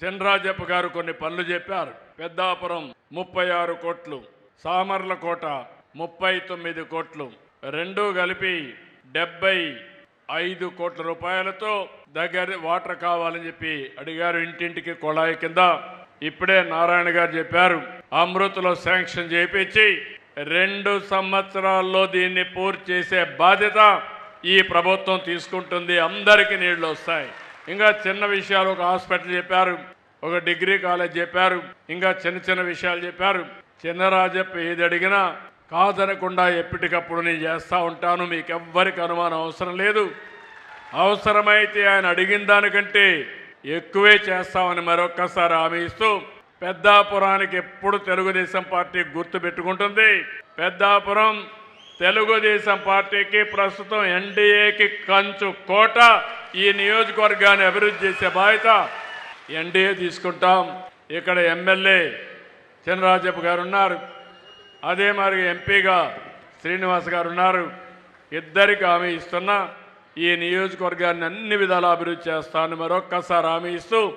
చంద్రాజప్ప గారు కొన్ని పనులు చెప్పారు. పెద్దాపురం ముప్పై ఆరు కోట్లు సామర్లకోట ముప్పై తొమ్మిది కోట్లు రెండు కలిపి డెబ్బై ఐదు కోట్ల రూపాయలతో దగ్గర వాటర్ కావాలని చెప్పి అడిగారు ఇంటింటికి కొళాయి కింద. ఇప్పుడే నారాయణ గారు చెప్పారు అమృత్లో శాంక్షన్ చేపించి రెండు సంవత్సరాల్లో దీన్ని పూర్తి చేసే బాధ్యత ఈ ప్రభుత్వం తీసుకుంటుంది. అందరికీ నీళ్ళు వస్తాయి. ఇంకా చిన్న విషయాలు ఒక హాస్పిటల్ చెప్పారు ఒక డిగ్రీ కాలేజ్ చెప్పారు ఇంకా చిన్న చిన్న విషయాలు చెప్పారు. చిన్నరాజప్ప ఏది అడిగినా కాదనకుండా ఎప్పటికప్పుడు నేను చేస్తూ ఉంటాను మీకు ఎవ్వరికి అనుమానం అవసరం లేదు. అవసరమైతే ఆయన అడిగిన దానికంటే ఎక్కువే చేస్తామని మరొక్కసారి హామీ ఇస్తూ పెద్దాపురానికి ఎప్పుడు తెలుగుదేశం పార్టీ గుర్తు పెట్టుకుంటుంది. పెద్దాపురం తెలుగుదేశం పార్టీకి ప్రస్తుతం ఎన్డీఏకి కంచు కోట. ఈ నియోజకవర్గాన్ని అభివృద్ధి చేసే బాధ్యత ఎన్డీఏ తీసుకుంటాం. ఇక్కడ ఎమ్మెల్యే చినరాజప్ప గారు ఉన్నారు. అదే మరి ఎంపీగా శ్రీనివాస్ గారు ఉన్నారు. ఇద్దరికి హామీ ఇస్తున్నా. ఈ నియోజకవర్గాన్ని అన్ని విధాలా అభివృద్ధి చేస్తాను మరొక్కసారి హామీ ఇస్తూ